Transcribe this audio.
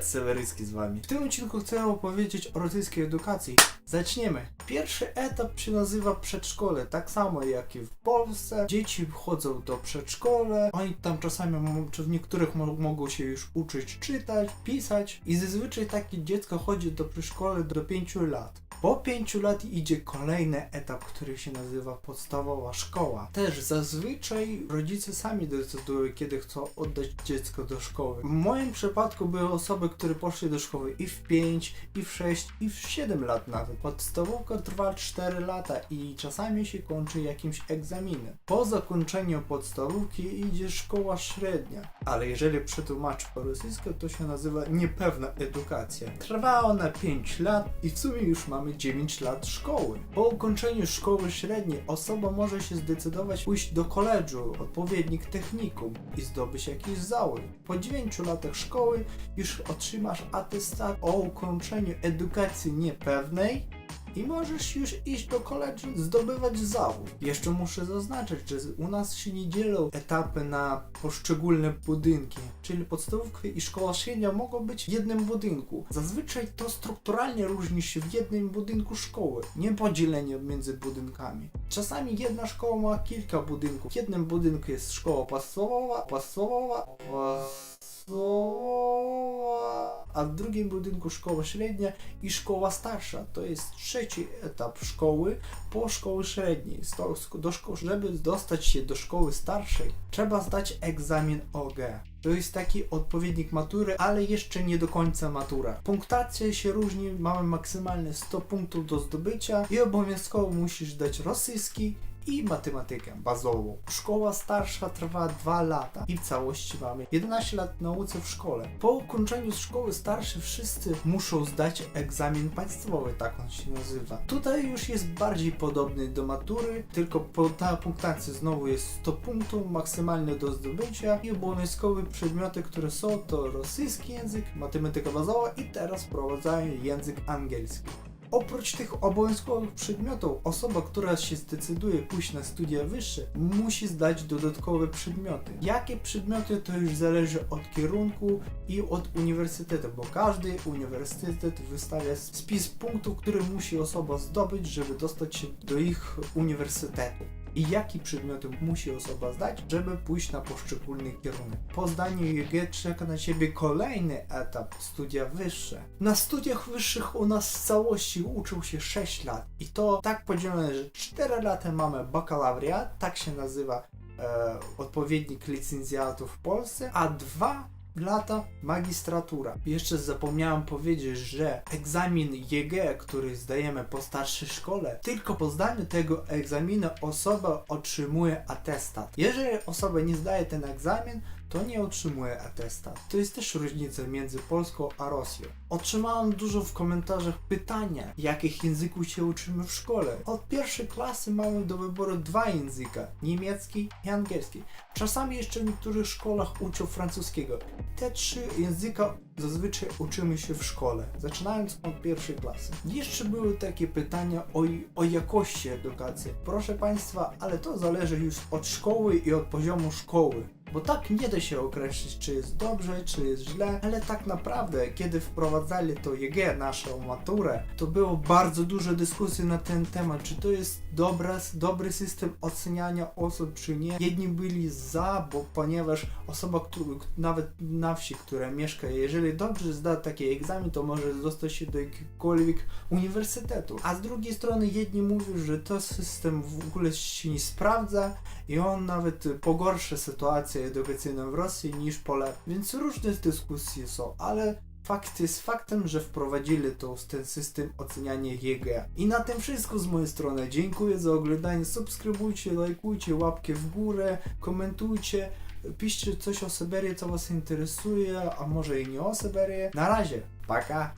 Piotr z Wami. W tym odcinku chcę opowiedzieć o rosyjskiej edukacji. Zaczniemy. Pierwszy etap się nazywa przedszkole, tak samo jak i w Polsce. Dzieci chodzą do przedszkole, oni tam czasami, czy w niektórych mogą się już uczyć czytać, pisać i zazwyczaj takie dziecko chodzi do przedszkole do 5 lat. Po 5 lat idzie kolejny etap, który się nazywa podstawowa szkoła. Też zazwyczaj rodzice sami decydują, kiedy chcą oddać dziecko do szkoły. W moim przypadku były osoby, które poszły do szkoły i w 5, i w 6, i w 7 lat nawet. Podstawówka trwa 4 lata i czasami się kończy jakimś egzaminem. Po zakończeniu podstawówki idzie szkoła średnia, ale jeżeli przetłumaczyć po rosyjsku, to się nazywa niepewna edukacja. Trwa ona 5 lat i w sumie już mamy 9 lat szkoły. Po ukończeniu szkoły średniej osoba może się zdecydować pójść do koledżu, odpowiednik technikum i zdobyć jakiś zawód. Po 9 latach szkoły już otrzymasz atestat o ukończeniu edukacji niepewnej i możesz już iść do koledżu, zdobywać zawód. Jeszcze muszę zaznaczyć, że u nas się nie dzielą etapy na poszczególne budynki, czyli podstawówka i szkoła średnia mogą być w jednym budynku. Zazwyczaj to strukturalnie różni się w jednym budynku szkoły, nie podzielenie między budynkami. Czasami jedna szkoła ma kilka budynków. W jednym budynku jest szkoła podstawowa, podstawowa, podstawowa, a w drugim budynku szkoła średnia i szkoła starsza. To jest trzeci etap szkoły po szkoły średniej. Do szko- żeby dostać się do szkoły starszej, trzeba zdać egzamin OG. To jest taki odpowiednik matury, ale jeszcze nie do końca matura. Punktacja się różni, mamy maksymalnie 100 punktów do zdobycia i obowiązkowo musisz dać rosyjski i matematykę bazową. Szkoła starsza trwa 2 lata i w całości mamy 11 lat nauce w szkole. Po ukończeniu szkoły starszej wszyscy muszą zdać egzamin państwowy, tak on się nazywa. Tutaj już jest bardziej podobny do matury, tylko ta punktacja znowu jest 100 punktów maksymalnie do zdobycia i obowiązkowe przedmioty, które są to rosyjski język, matematyka bazowa i teraz wprowadzają język angielski. Oprócz tych obowiązkowych przedmiotów, osoba, która się zdecyduje pójść na studia wyższe, musi zdać dodatkowe przedmioty. Jakie przedmioty to już zależy od kierunku i od uniwersytetu, bo każdy uniwersytet wystawia spis punktów, które musi osoba zdobyć, żeby dostać się do ich uniwersytetu. I jakie przedmioty musi osoba zdać, żeby pójść na poszczególny kierunek. Po zdaniu JG czeka na ciebie kolejny etap studia wyższe. Na studiach wyższych u nas w całości uczył się 6 lat i to tak podzielone, że 4 lata mamy bakalawriat, tak się nazywa e, odpowiednik licencjatu w Polsce, a 2 lata magistratura. Jeszcze zapomniałem powiedzieć, że egzamin JG, który zdajemy po starszej szkole, tylko po zdaniu tego egzaminu osoba otrzymuje atestat. Jeżeli osoba nie zdaje ten egzamin, to nie otrzymuje atestat. To jest też różnica między Polską a Rosją. Otrzymałem dużo w komentarzach pytania, jakich języków się uczymy w szkole. Od pierwszej klasy mamy do wyboru dwa języka, niemiecki i angielski. Czasami jeszcze w niektórych szkołach uczą francuskiego. Te trzy języka zazwyczaj uczymy się w szkole, zaczynając od pierwszej klasy. Jeszcze były takie pytania o, o jakości edukacji. Proszę Państwa, ale to zależy już od szkoły i od poziomu szkoły. Bo tak nie da się określić, czy jest dobrze, czy jest źle, ale tak naprawdę, kiedy wprowadzali to JG, naszą maturę, to było bardzo dużo dyskusji na ten temat, czy to jest dobra, dobry system oceniania osób, czy nie. Jedni byli za, bo ponieważ osoba, która, nawet na wsi, która mieszka, jeżeli dobrze zda taki egzamin, to może dostać się do jakiegokolwiek uniwersytetu. A z drugiej strony jedni mówią, że to system w ogóle się nie sprawdza i on nawet pogorszy sytuację edukacyjną w Rosji niż polepszy. Więc różne dyskusje są, ale fakt jest faktem, że wprowadzili to, ten system oceniania JG. I na tym wszystko z mojej strony. Dziękuję za oglądanie. Subskrybujcie, lajkujcie, łapkę w górę, komentujcie. Piszcie coś o Syberii, co Was interesuje, a może i nie o Syberii. Na razie, paka!